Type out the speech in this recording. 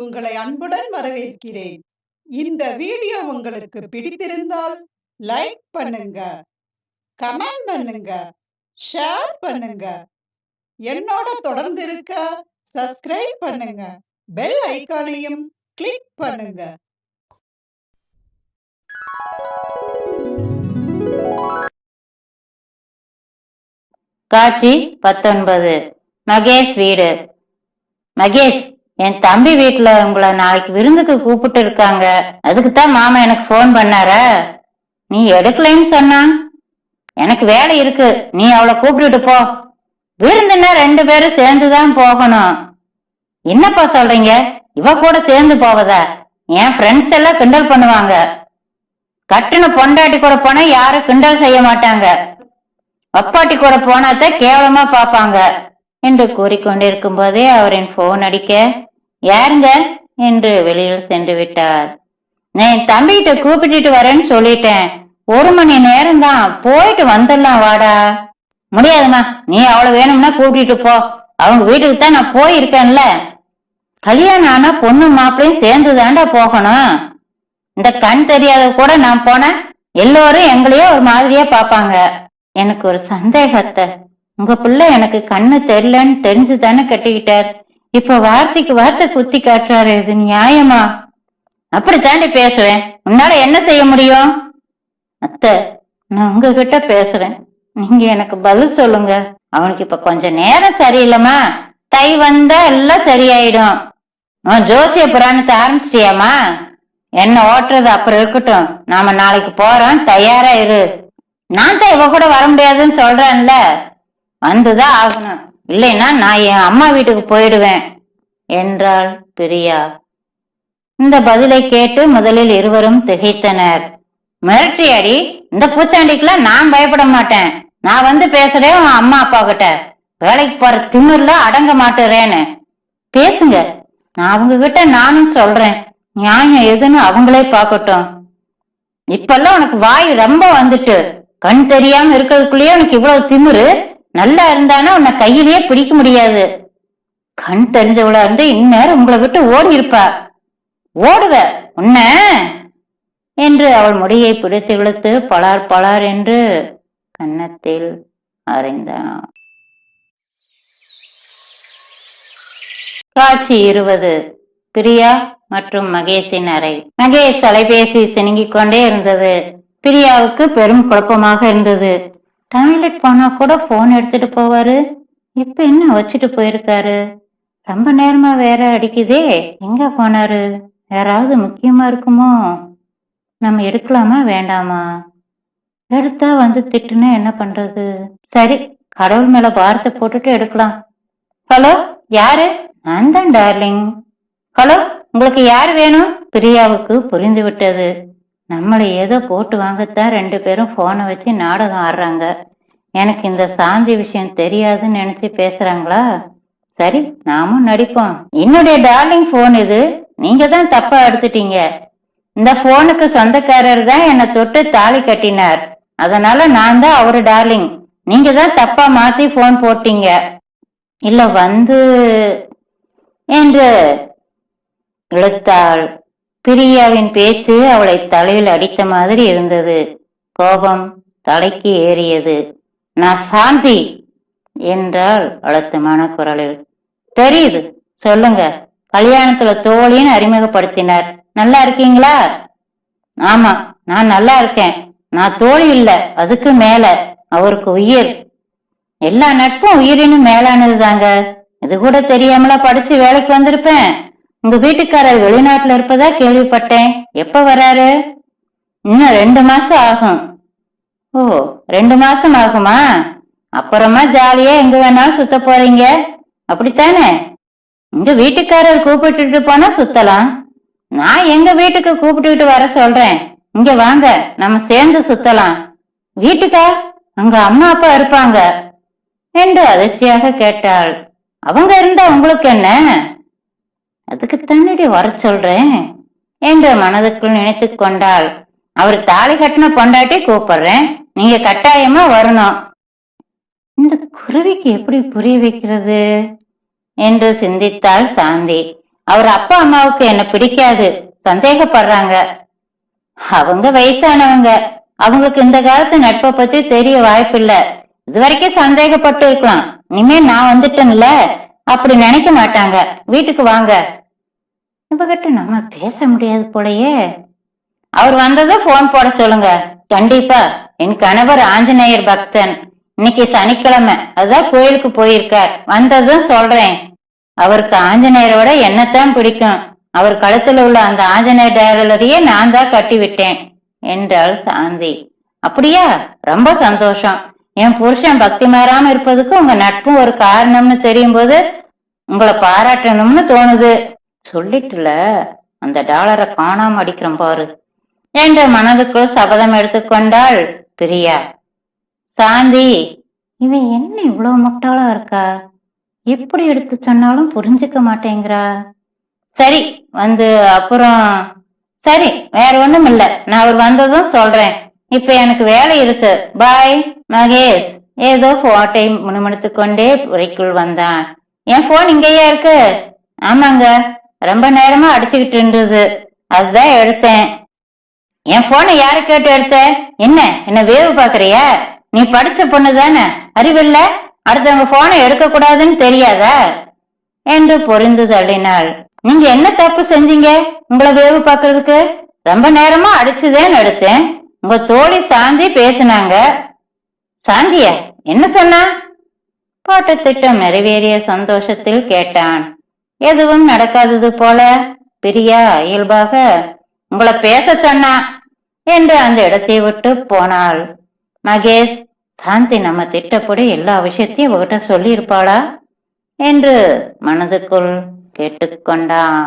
உங்களை அன்புடன் வரவேற்கிறேன். இந்த வீடியோ உங்களுக்கு பிடித்திருந்தால் லைக் பண்ணுங்க கமெண்ட் பண்ணுங்க ஷேர் பண்ணுங்க. என்னோட தொடர்ந்து இருக்க சப்ஸ்கிரைப் பண்ணுங்க பெல் ஐக்கானையும் கிளிக் பண்ணுங்க. காட்சி பத்தொன்பது. மகேஷ் வீடு. மகேஷ் என் தம்பி வீட்டுல உங்களை நாளைக்கு விருந்துக்கு கூப்பிட்டு இருக்காங்க. அதுக்கு தான் மாமா எனக்கு ஃபோன் பண்ணார. நீ எடுக்கலைன்னு சொன்னா. எனக்கு வேலை இருக்கு. நீ அவளை கூப்பிட்டுட்டு போ. விருந்துன்னா ரெண்டு பேரும் சேர்ந்துதான் போகணும். என்னப்பா சொல்றீங்க? இவ கூட சேர்ந்து போவதா என் ஃப்ரெண்ட்ஸ் எல்லாம் கிண்டல் பண்ணுவாங்க. கட்டுன பொண்டாட்டி கூட போனா யாரும் கிண்டல் செய்ய மாட்டாங்க. அப்பாட்டி கூட போனாத்த கேவலமா பாப்பாங்க என்று கூறிக்கொண்டிருக்கும் போதே அவரின் போன் அடிக்க யாருங்க? என்று வெளியில் சென்று விட்டார். நான் என் தம்பிகிட்ட கூப்பிட்டுட்டு வரேன்னு சொல்லிட்டேன். ஒரு மணி நேரம் தான் போயிட்டு வந்துடலாம் வாடா. முடியாதும்மா. நீ அவ்வளவு வேணும்னா கூப்பிட்டுட்டு போ. அவங்க வீட்டுக்கு தான் நான் போயிருக்கேன்ல. கல்யாணம் ஆனா பொண்ணு மாப்பிளையும் சேர்ந்து தாண்டா போகணும். இந்த கண் தெரியாத கூட நான் போனேன். எல்லோரும் எங்களையே ஒரு மாதிரியா பாப்பாங்க எனக்கு ஒரு சந்தேகத்தை. உங்க பிள்ளை எனக்கு கண்ணு தெரியலன்னு தெரிஞ்சு தானே கட்டிக்கிட்டார். இப்ப வார்த்தைக்கு வார்த்தை குத்தி காட்டுறாரு. இது நியாயமா? அப்படித்தாண்டி பேசுவேன். உன்னால என்ன செய்ய முடியும்? அத்தை நான் உங்ககிட்ட பேசுறேன். நீங்க எனக்கு பதில் சொல்லுங்க. அவனுக்கு இப்ப கொஞ்சம் நேரம் சரியில்லைம்மா. தை வந்தா எல்லாம் சரியாயிடும். உன் ஜோசிய புராணத்தை ஆரம்பிச்சிட்டியாமா என்ன ஓட்டுறது? அப்புறம் இருக்கட்டும். நாம நாளைக்கு போறோம். தயாரா இரு. நான் தான் இவ கூட வர முடியாதுன்னு சொல்றேன்ல. வந்துதான் ஆகணும். இல்லைன்னா நான் என் அம்மா வீட்டுக்கு போயிடுவேன் என்றாள் பிரியா. இந்த பதிலை கேட்டு முதலில் இருவரும் திகைத்தனர். மிரட்டியாடி இந்த பூச்சாண்டிக்கெல்லாம் நான் பயப்பட மாட்டேன். நான் வந்து பேசுறேன் உன் அம்மா அப்பா கிட்ட. வேலைக்கு போற திமிர்ல அடங்க மாட்டுறேன்னு. பேசுங்க. நான் அவங்க கிட்ட நானும் சொல்றேன். நியாயம் எதுன்னு அவங்களே பார்க்கட்டும். இப்பெல்லாம் உனக்கு வாய் ரொம்ப வந்துட்டு. கண் தெரியாம இருக்கிறதுக்குள்ளேயே உனக்கு இவ்வளவு திமிரு. நல்லா இருந்தானா உன்னை கையிலேயே பிடிக்க முடியாது. கண் தெரிஞ்சவளா இருந்து இந்நேரம் உங்களை விட்டு ஓடி இருப்பா ஓடுவ உன்ன? என்று அவள் முடியை பிடித்து இழுத்து பலார் பலார் என்று கன்னத்தில் அறைந்தான். காட்சி இருபது. பிரியா மற்றும் மகேஷின் அறை. மகேஷ் தொலைபேசி சினுங்கிக் கொண்டே இருந்தது. பிரியாவுக்கு பெரும் குழப்பமாக இருந்தது. டாய்லெட் போனா கூட போன் எடுத்துட்டு போவாரு. இப்ப என்ன வச்சுட்டு போயிருக்காரு? ரொம்ப நேரமா வேற அடிக்குதே. எங்க போனாரு? யாராவது முக்கியமா இருக்குமோ? நம்ம எடுக்கலாமா வேண்டாமா? எடுத்தா வந்து திட்டுனா என்ன பண்றது? சரி கடவுள் மேல பாரத்தை போட்டுட்டு எடுக்கலாம். ஹலோ யாரு? நான் தான் டார்லிங். ஹலோ உங்களுக்கு யார் வேணும்? பிரியாவுக்கு புரிந்து விட்டது நம்மளை ஏதோ போட்டு வாங்கத்தான் ரெண்டு பேரும் போனை வச்சு நாடகம் ஆடுறாங்க. எனக்கு இந்த சாந்தி விஷயம் தெரியாதுன்னு நினைச்சு பேசுறாங்களா? சரி நாமும் நடிப்போம். என்னுடைய டார்லிங் போன் இது. நீங்க தான் தப்பா எடுத்துட்டீங்க. இந்த போனுக்கு சொந்தக்காரர் தான் என்னை தொட்டு தாலி கட்டினார். அதனால நான் தான் அவரு டார்லிங் நீங்க தான் தப்பா மாத்தி போன் போட்டீங்க. இல்ல வந்து என்று இழுத்தாள். பிரியாவின் பேச்சு அவளை தலையில் அடித்த மாதிரி இருந்தது. கோபம் தலைக்கு ஏறியது. நான் சாந்தி என்றாள் அழுத்தமான குரலில். தெரியுது. சொல்லுங்க. கல்யாணத்துல தோழின்னு அறிமுகப்படுத்தினார். நல்லா இருக்கீங்களா? ஆமா. நான் நல்லா இருக்கேன். நான் தோழி இல்ல. அதுக்கு மேல. அவருக்கு உயிர். எல்லா நட்பும் உயிரினும் மேலானது தாங்க இது கூட தெரியாமலா படிச்சு வேலைக்கு வந்திருப்பேன். உங்க வீட்டுக்காரர் வெளிநாட்டுல இருப்பதா கேள்விப்பட்டேன். எப்ப வராரு? இன்னும் ரெண்டு மாசம் ஆகும். ஓ ரெண்டு மாசம் ஆகுமா? அப்புறமா ஜாலியா எங்க வேணாலும் சுத்த போறீங்க? அப்படித்தானே? உங்க வீட்டுக்காரர் கூப்பிட்டுட்டு போனா சுத்தலாம். நான் எங்க வீட்டுக்கு கூப்பிட்டுட்டு வர சொல்றேன். இங்க வாங்க நம்ம சேர்ந்து சுத்தலாம். வீட்டுக்கா? அங்க அம்மா அப்பா இருப்பாங்க. என்று அதிர்ச்சியாக கேட்டாள். அவங்க இருந்தா உங்களுக்கு என்ன? அதுக்கு தன்னிடி வர சொல்றேன் என்று மனதுக்குள் நினைத்து கொண்டாள். அவர் தாலி கட்டின பொண்டாட்டி கூப்பிடுறேன். நீங்க கட்டாயமா வரணும். இந்த குருவிக்கு எப்படி புரிய வைக்கிறது? என்று சிந்தித்தாள் சாந்தி. அவர் அப்பா அம்மாவுக்கு என்ன பிடிக்காது. சந்தேகப்படுறாங்க. அவங்க வயசானவங்க. அவங்களுக்கு இந்த காலத்து நட்பை பத்தி தெரிய வாய்ப்பில்லை. இது வரைக்கும் சந்தேகப்பட்டு இருக்கலாம். இனிமே நான் வந்துட்டேன்ல. அப்படி நினைக்க மாட்டாங்க. வீட்டுக்கு வாங்க. இவகிட்ட நம்ம பேச முடியாது போலயே. அவர் வந்ததும் போன் போட சொல்லுங்க. கண்டிப்பா என் கணவர் ஆஞ்சநேயர் பக்தன். இன்னைக்கு சனிக்கிழமை. அதான் கோயிலுக்கு போயிருக்கார். வந்ததும் சொல்றேன். அவருக்கு ஆஞ்சநேயரை விட என்னத்தான் பிடிக்கும். அவர் கழுத்துல உள்ள அந்த ஆஞ்சநேயர் டேலரியே நான் தான் கட்டி விட்டேன் என்றாள் சாந்தி. அப்படியா? ரொம்ப சந்தோஷம். என் புருஷன் பக்தி மாறாம இருப்பதுக்கு உங்க நட்பும் ஒரு காரணம்னு தெரியும் போது உங்களை பாராட்டணும்னு தோணுது. சொல்லிட்டுல அந்த டாலரை காணாம அடிக்கிறோம் பாரு. என்ற மனதுக்குள் சபதம் எடுத்துக்கொண்டாள் பிரியா. சாந்தி இவன் என்ன இவ்வளவு முட்டாளா இருக்கா? எப்படி எடுத்து சொன்னாலும் புரிஞ்சுக்க மாட்டேங்கிறா. சரி வந்து அப்புறம் சரி வேற ஒண்ணும் இல்ல. நான் அவர் வந்ததும் சொல்றேன். இப்ப எனக்கு வேலை இருக்கு. பாய் மகேஷ். ஏதோ போட்டை முணுமுணுத்து கொண்டே உரைக்குள் வந்தான். என் போன் இங்கேயே இருக்கு? ஆமாங்க. ரொம்ப நேரமா அடிச்சுக்கிட்டு இருந்தது. அதுதான் எடுத்தேன். என் போனை யாரு கேட்டு எடுத்த? என்ன? என்ன வேவு பாக்குறியா நீ படிச்ச பொண்ணு தானே? அறிவில்ல அடுத்தவங்க போனை எடுக்க கூடாதுன்னு தெரியாதா? என்று பொறிந்தது தள்ளினாள். நீங்க என்ன தப்பு செஞ்சீங்க? உங்களை வேவு பாக்குறதுக்கு ரொம்ப நேரமா அடிச்சுதேன்னு எடுத்தேன். உங்க தோழி சாந்தி பேசினாங்க. சாந்திய என்ன சொன்னா? போட்ட திட்டம் நிறைவேறிய சந்தோஷத்தில் கேட்டான். எதுவும் நடக்காதது போல பிரியா இயல்பாக உங்களை பேச சொன்னா என்று அந்த இடத்தை விட்டு போனாள். மகேஷ் சாந்தி நம்ம திட்டப்படி எல்லா விஷயத்தையும் இவகிட்ட சொல்லியிருப்பாளா? என்று மனதுக்குள் கேட்டுக்கொண்டான்.